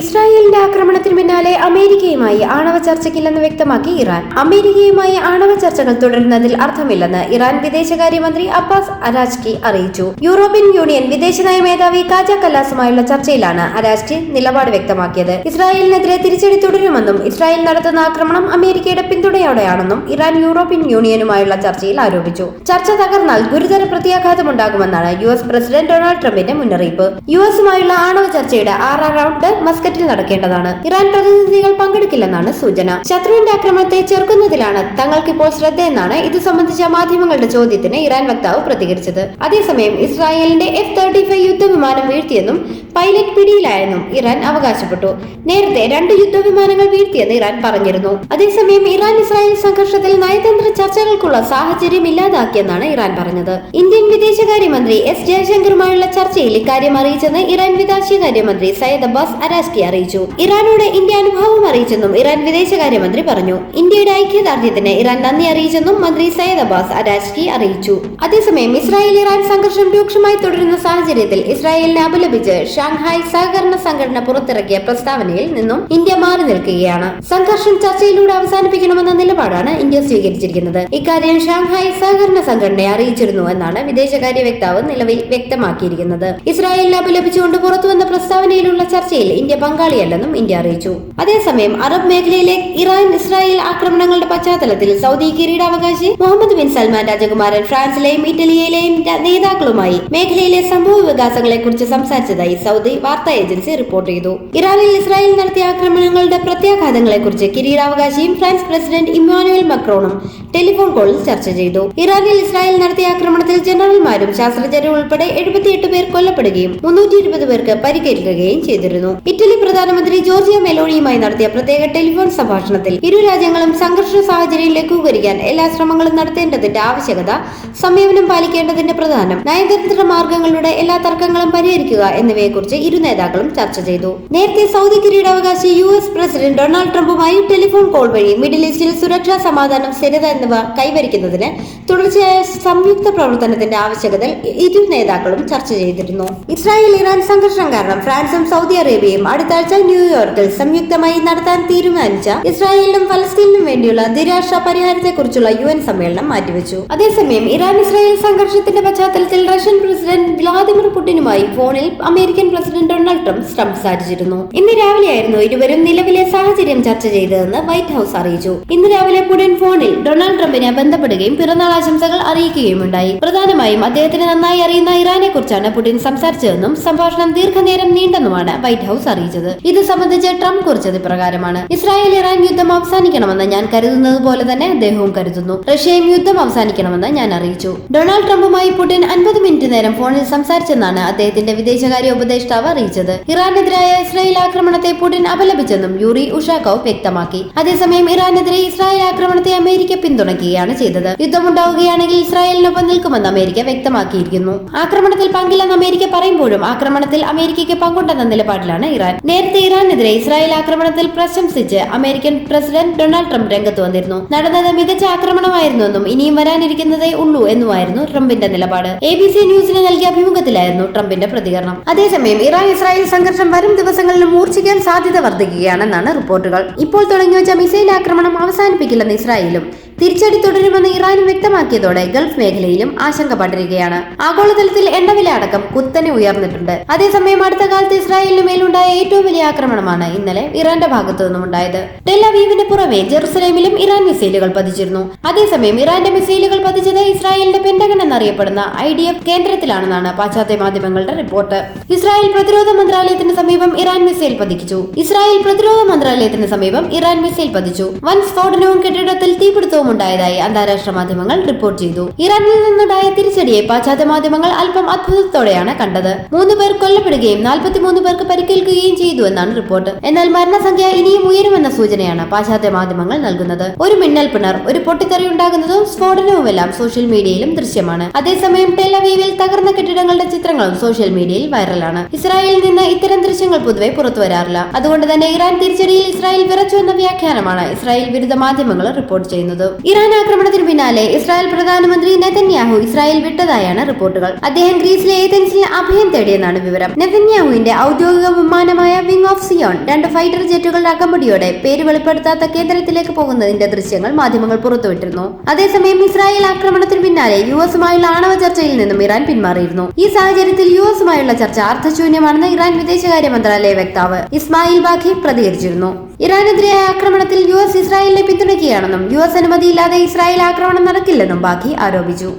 ഇസ്രായേലിന്റെ ആക്രമണത്തിന് പിന്നാലെ അമേരിക്കയുമായി ആണവ ചർച്ചയ്ക്കില്ലെന്ന് വ്യക്തമാക്കി ഇറാൻ. അമേരിക്കയുമായി ആണവ ചർച്ചകൾ തുടരുന്നതിൽ അർത്ഥമില്ലെന്ന് ഇറാൻ വിദേശകാര്യമന്ത്രി അബ്ബാസ് അരാജ്കി അറിയിച്ചു. യൂറോപ്യൻ യൂണിയൻ വിദേശനയ മേധാവി കാജ കല്ലാസുമായുള്ള ചർച്ചയിലാണ് അരാജ്കി നിലപാട് വ്യക്തമാക്കിയത്. ഇസ്രായേലിനെതിരെ തിരിച്ചടി തുടരുമെന്നും ഇസ്രായേൽ നടത്തുന്ന ആക്രമണം അമേരിക്കയുടെ പിന്തുണയോടെയാണെന്നും ഇറാൻ യൂറോപ്യൻ യൂണിയനുമായുള്ള ചർച്ചയിൽ ആരോപിച്ചു. ചർച്ച തകർന്നാൽ ഗുരുതര പ്രത്യാഘാതമുണ്ടാകുമെന്നാണ് യു എസ് പ്രസിഡന്റ് ഡൊണാൾഡ് ട്രംപിന്റെ മുന്നറിയിപ്പ്. യു എസുമായുള്ള ആണവ ചർച്ചയുടെ ആറാം റൗണ്ട് മസ്കറ്റിൽ നടക്കേണ്ടതാണ്. ഇറാൻ പ്രതിനിധികൾ പങ്കെടുക്കില്ലെന്നാണ് സൂചന. ശത്രുവിന്റെ ആക്രമണത്തെ ചെറുക്കുന്നതിലാണ് തങ്ങൾക്കിപ്പോൾ ശ്രദ്ധയെന്നാണ് ഇത് സംബന്ധിച്ച മാധ്യമങ്ങളുടെ ചോദ്യത്തിന് ഇറാൻ വക്താവ് പ്രതികരിച്ചത്. അതേസമയം ഇസ്രായേലിന്റെ എഫ് തേർട്ടി ഫൈവ് യുദ്ധവിമാനം വീഴ്ത്തിയെന്നും പൈലറ്റ് പിടിയിലായെന്നും ഇറാൻ അവകാശപ്പെട്ടു. നേരത്തെ രണ്ട് യുദ്ധവിമാനങ്ങൾ വീഴ്ത്തിയെന്ന് ഇറാൻ പറഞ്ഞിരുന്നു. അതേസമയം ഇറാൻ ഇസ്രായേൽ സംഘർഷത്തിൽ നയതന്ത്ര ചർച്ചകൾക്കുള്ള സാഹചര്യം ഇല്ലാതാക്കിയെന്നാണ് ഇറാൻ പറഞ്ഞത്. ഇന്ത്യൻ വിദേശകാര്യമന്ത്രി എസ് ജയശങ്കറുമായുള്ള ചർച്ചയിൽ ഇക്കാര്യം അറിയിച്ചെന്ന് ഇറാൻ വിദേശകാര്യമന്ത്രി സയ്യദ് അബ്ബാസ് അരാസ്കി അറിയിച്ചു. ഇറാനോട് ഇന്ത്യ അനുഭാവം അറിയിച്ചെന്നും ഇറാൻ വിദേശകാര്യമന്ത്രി പറഞ്ഞു. ഇന്ത്യയുടെ ഐക്യദാർഢ്യത്തിന് ഇറാൻ നന്ദി അറിയിച്ചെന്നും മന്ത്രി സയ്യദ് അബ്ബാസ് അരാസ്കി അറിയിച്ചു. അതേസമയം ഇസ്രായേൽ ഇറാൻ സംഘർഷം രൂക്ഷമായി തുടരുന്ന സാഹചര്യത്തിൽ ഇസ്രായേലിനെ അപലപിച്ച് ഷാങ്ഹായ് സഹകരണ സംഘടന പുറത്തിറക്കിയ പ്രസ്താവനയിൽ നിന്നും ഇന്ത്യ മാറി നിൽക്കുകയാണ്. സംഘർഷം ചർച്ചയിലൂടെ അവസാനിപ്പിക്കണമെന്ന നിലപാടാണ് ഇന്ത്യ സ്വീകരിച്ചിരിക്കുന്നത്. ഇക്കാര്യം ഷാങ്ഹായ് സഹകരണ സംഘടനയെ അറിയിച്ചിരുന്നു എന്നാണ് വിദേശകാര്യ വക്താവ് നിലവിൽ വ്യക്തമാക്കിയിരിക്കുന്നത്. ഇസ്രായേലിനെ അപലപിച്ചുകൊണ്ട് പുറത്തുവന്ന പ്രസ്താവനയിലുള്ള ചർച്ചയിൽ ഇന്ത്യ പങ്കാളിയല്ലെന്നും ഇന്ത്യ അറിയിച്ചു. അതേസമയം അറബ് മേഖലയിലെ ഇറാൻ ഇസ്രായേൽ ആക്രമണങ്ങളുടെ പശ്ചാത്തലത്തിൽ സൗദി കിരീടാവകാശി മുഹമ്മദ് ബിൻ സൽമാൻ രാജകുമാരൻ ഫ്രാൻസിലെയും ഇറ്റലിയിലെയും നേതാക്കളുമായി മേഖലയിലെ സംഭവ വികാസങ്ങളെ കുറിച്ച് സംസാരിച്ചതായി സൗദി വാർത്താ ഏജൻസി റിപ്പോർട്ട് ചെയ്തു. ഇറാനിൽ ഇസ്രായേൽ നടത്തിയ ആക്രമണങ്ങളുടെ പ്രത്യാഘാതങ്ങളെ കുറിച്ച് കിരീടാവകാശിയും ഫ്രാൻസ് പ്രസിഡന്റ് ഇമ്മാനുവൽ മക്രോണും ടെലിഫോൺ കോളിൽ ചർച്ച ചെയ്തു. ഇറാനിൽ ഇസ്രായേൽ നടത്തിയ ആക്രമണത്തിൽ ജനറൽമാരും ശാസ്ത്രജ്ഞരും ഉൾപ്പെടെ എഴുപത്തിയെട്ട് പേർ കൊല്ലപ്പെടുകയും മുന്നൂറ്റി ഇരുപത് പേർക്ക് പരിക്കേൽക്കുകയും ചെയ്തിരുന്നു. ഇറ്റലി പ്രധാനമന്ത്രി ജോർജിയ മെലോണിയുമായി നടത്തിയ പ്രത്യേക ടെലിഫോൺ സംഭാഷണത്തിൽ ഇരു രാജ്യങ്ങളും സംഘർഷ സാഹചര്യം ലഘൂകരിക്കാൻ എല്ലാ ശ്രമങ്ങളും നടത്തേണ്ടതിന്റെ ആവശ്യകത സംയമനം പാലിക്കേണ്ടതിന്റെ പ്രധാനം നയതന്ത്ര മാർഗങ്ങളുടെ എല്ലാ തർക്കങ്ങളും പരിഹരിക്കുക എന്നിവയെക്കുറിച്ച് ഇരു നേതാക്കളും ചർച്ച ചെയ്തു. നേരത്തെ സൗദി കിരീടാവകാശി യു എസ് പ്രസിഡന്റ് ഡൊണാൾഡ് ട്രംപുമായി ടെലിഫോൺ കോൾ വഴി മിഡിൽ ഈസ്റ്റിൽ സുരക്ഷാ സമാധാനം സ്ഥിരത എന്നിവ കൈവരിക്കുന്നതിന് തുടർച്ചയായ സംയുക്ത പ്രവർത്തനത്തിന്റെ ആവശ്യകത ഇരു നേതാക്കളും ചർച്ച ചെയ്തിരുന്നു. ഇസ്രായേൽ ഇറാൻ സംഘർഷം കാരണം ഫ്രാൻസും സൗദി അറേബ്യയും അടുത്ത ആഴ്ച ന്യൂയോർക്കിൽ സംയുക്തമായി നടത്താൻ തീരുമാനിച്ച ഇസ്രായേലിനും ഫലസ്തീനിനും വേണ്ടിയുള്ള ദ്വിരാഷ്ട്ര പരിഹാരത്തെക്കുറിച്ചുള്ള യു എൻ സമ്മേളനം മാറ്റിവെച്ചു. അതേസമയം ഇറാൻ ഇസ്രായേൽ സംഘർഷത്തിന്റെ പശ്ചാത്തലത്തിൽ റഷ്യൻ പ്രസിഡന്റ് വ്ളാദിമിർ പുടിനുമായി ഫോണിൽ അമേരിക്കൻ പ്രസിഡന്റ് ഡൊണാൾഡ് ട്രംപ് സംസാരിച്ചിരുന്നു. ഇന്ന് രാവിലെയായിരുന്നു ഇരുവരും നിലവിലെ സാഹചര്യം ചർച്ച ചെയ്തതെന്ന് വൈറ്റ് ഹൌസ് അറിയിച്ചു. ഇന്ന് രാവിലെ പുടിൻ ഫോണിൽ ഡൊണാൾഡ് ട്രംപിനെ ബന്ധപ്പെടുകയും പിറന്നാൾ ആശംസകൾ അറിയിക്കുകയുമുണ്ടായി. പ്രധാനമായും അദ്ദേഹത്തിന് നന്നായി അറിയുന്ന ഇറാനെ കുറിച്ചാണ് പുടിൻ സംസാരിച്ചതെന്നും സംഭാഷണം ദീർഘനേരം നീണ്ടെന്നുമാണ് വൈറ്റ് ഹൌസ് അറിയിച്ചത്. ഇത് സംബന്ധിച്ച് ട്രംപ് കുറിച്ചത് ഇപ്രകാരമാണ് ഇസ്രായേൽ ഇറാൻ യുദ്ധം അവസാനിക്കണമെന്ന് ഞാൻ കരുതുന്നത് പോലെ തന്നെ അദ്ദേഹവും കരുതുന്നു. റഷ്യയും യുദ്ധം അവസാനിക്കണമെന്ന് ഞാൻ അറിയിച്ചു. ഡൊണാൾഡ് ട്രംപുമായി പുടിൻ അൻപത് മിനിറ്റ് നേരം ഫോണിൽ സംസാരിച്ചെന്നാണ് അദ്ദേഹത്തിന്റെ വിദേശകാര്യ ഉപദേഷ്ടാവ് അറിയിച്ചത്. ഇറാനെതിരായ ഇസ്രായേൽ ആക്രമണത്തെ പുടിൻ അപലപിച്ചെന്നും യൂറി ഉഷാക്കോവ് വ്യക്തമാക്കി. അതേസമയം ഇറാനെതിരെ ഇസ്രായേൽ ആക്രമണത്തെ അമേരിക്ക പിന്തുണയ്ക്കുകയാണ് ചെയ്തത്. യുദ്ധമുണ്ടാവുകയാണെങ്കിൽ ഇസ്രായേലിനൊപ്പം നിൽക്കുമെന്ന് അമേരിക്ക വ്യക്തമാക്കിയിരിക്കുന്നു. ആക്രമണത്തിൽ പങ്കില്ലെന്ന് അമേരിക്ക പറയുമ്പോഴും ആക്രമണത്തിൽ അമേരിക്കയ്ക്ക് പങ്കുണ്ടെന്ന നിലപാടിലാണ് ഇറാൻ. നേരത്തെ ഇറാനെതിരെ ഇസ്രായേൽ ആക്രമണത്തിൽ പ്രശംസിച്ച് അമേരിക്കൻ പ്രസിഡന്റ് ഡൊണാൾഡ് ട്രംപ് രംഗത്ത് വന്നിരുന്നു. നടന്നത് മികച്ച ആക്രമണമായിരുന്നുവെന്നും ഇനിയും വരാനിരിക്കുന്നതേ ഉള്ളൂ എന്നുമായിരുന്നു ട്രംപിന്റെ നിലപാട്. എ ബി സി ന്യൂസിന് നൽകിയ അഭിമുഖത്തിലായിരുന്നു ട്രംപിന്റെ പ്രതികരണം. അതേസമയം ഇറാൻ ഇസ്രായേൽ സംഘർഷം വരും ദിവസങ്ങളിൽ മൂർച്ഛിക്കാൻ സാധ്യത വർദ്ധിക്കുകയാണെന്നാണ് റിപ്പോർട്ടുകൾ. ഇപ്പോൾ തുടങ്ങിവെച്ച മിസൈൽ ആക്രമണം അവസാനിപ്പിക്കില്ലെന്ന് ഇസ്രായേലും. തിരിച്ചടി തുടരുമെന്ന് ഇറാനും വ്യക്തമാക്കിയതോടെ ഗൾഫ് മേഖലയിലും ആശങ്ക പടരുകയാണ്. ആഗോളതലത്തിൽ എണ്ണവില അടക്കം കുത്തനെ ഉയർന്നിട്ടുണ്ട്. അതേസമയം അടുത്ത കാലത്ത് ഇസ്രായേലിന് മേലുണ്ടായ ഏറ്റവും വലിയ ആക്രമണമാണ് ഇന്നലെ ഇറാന്റെ ഭാഗത്തു നിന്നും ഉണ്ടായത് ടെലവീവിന് പുറമെ ജെറുസലേമിലും ഇറാൻ മിസൈലുകൾ പതിച്ചിരുന്നു. അതേസമയം ഇറാന്റെ മിസൈലുകൾ പതിച്ചത് ഇസ്രായേലിന്റെ പെന്റഗൺ എന്നറിയപ്പെടുന്ന ഐ ഡി എഫ് കേന്ദ്രത്തിലാണെന്നാണ് പാശ്ചാത്യ മാധ്യമങ്ങളുടെ റിപ്പോർട്ട്. ഇസ്രായേൽ പ്രതിരോധ മന്ത്രാലയത്തിന് സമീപം ഇറാൻ മിസൈൽ പതിച്ചു. ഇസ്രായേൽ പ്രതിരോധ മന്ത്രാലയത്തിന് സമീപം ഇറാൻ മിസൈൽ പതിച്ചു. വൻ സ്ഫോടനവും കെട്ടിടത്തിൽ തീപിടുത്തവും ഉണ്ടായതായി അന്താരാഷ്ട്ര മാധ്യമങ്ങൾ റിപ്പോർട്ട് ചെയ്തു. ഇറാനിൽ നിന്നുണ്ടായ തിരിച്ചടിയെ പാശ്ചാത്യ മാധ്യമങ്ങൾ അല്പം അത്ഭുതത്തോടെയാണ് കണ്ടത്. മൂന്ന് പേർ കൊല്ലപ്പെടുകയും നാൽപ്പത്തിമൂന്ന് പേർക്ക് പരിക്കേൽക്കുകയും ചെയ്തു എന്നാണ് റിപ്പോർട്ട് എന്നാൽ മരണസംഖ്യ ഇനിയും ഉയരുമെന്ന സൂചനയാണ് പാശ്ചാത്യ മാധ്യമങ്ങൾ നൽകുന്നത്. ഒരു മിന്നൽ പിണർ ഒരു പൊട്ടിത്തെറി ഉണ്ടാകുന്നതും സ്ഫോടനവുമെല്ലാം സോഷ്യൽ മീഡിയയിലും ദൃശ്യമാണ്. അതേസമയം ടെലവീവിൽ തകർന്ന കെട്ടിടങ്ങളുടെ ചിത്രങ്ങളും സോഷ്യൽ മീഡിയയിൽ വൈറലാണ് ഇസ്രായേലിൽ നിന്ന് ഇത്തരം ദൃശ്യങ്ങൾ പൊതുവെ പുറത്തു വരാറില്ല. അതുകൊണ്ട് തന്നെ ഇറാൻ തിരിച്ചടിയിൽ ഇസ്രായേൽ വിറച്ചു എന്ന വ്യാഖ്യാനമാണ് ഇസ്രായേൽ വിരുദ്ധ മാധ്യമങ്ങൾ റിപ്പോർട്ട് ചെയ്യുന്നത്. ഇറാൻ ആക്രമണത്തിന് പിന്നാലെ ഇസ്രായേൽ പ്രധാനമന്ത്രി നെതന്യാഹു ഇസ്രായേൽ വിട്ടതായാണ് റിപ്പോർട്ടുകൾ. അദ്ദേഹം ഗ്രീസിലെ ഏതൻസിൽ അഭയം തേടിയെന്നാണ് വിവരം. നെതന്യാഹുവിന്റെ ഔദ്യോഗിക വിമാനമായ വിംഗ് ഓഫ് സിയോൺ രണ്ട് ഫൈറ്റർ ജെറ്റുകളുടെ അകമ്പടിയോടെ പേര് വെളിപ്പെടുത്താത്ത കേന്ദ്രത്തിലേക്ക് പോകുന്നതിന്റെ ദൃശ്യങ്ങൾ മാധ്യമങ്ങൾ പുറത്തുവിട്ടിരുന്നു. അതേസമയം ഇസ്രായേൽ ആക്രമണത്തിന് പിന്നാലെ യു എസുമായുള്ള ആണവ ചർച്ചയിൽ നിന്നും ഇറാൻ പിന്മാറിയിരുന്നു. ഈ സാഹചര്യത്തിൽ യു എസുമായുള്ള ചർച്ച അർത്ഥശൂന്യമാണെന്ന് ഇറാൻ വിദേശകാര്യ മന്ത്രാലയ വക്താവ് ഇസ്മായിൽ ബാഖി പ്രതികരിച്ചിരുന്നു. ഇറാനെതിരായ ആക്രമണത്തിൽ യു എസ് ഇസ്രായേലിനെ പിന്തുണയ്ക്കുകയാണെന്നും യു എസ് അനുമതിയില്ലാതെ ഇസ്രായേൽ ആക്രമണം നടക്കില്ലെന്നും ബാഖി ആരോപിച്ചു.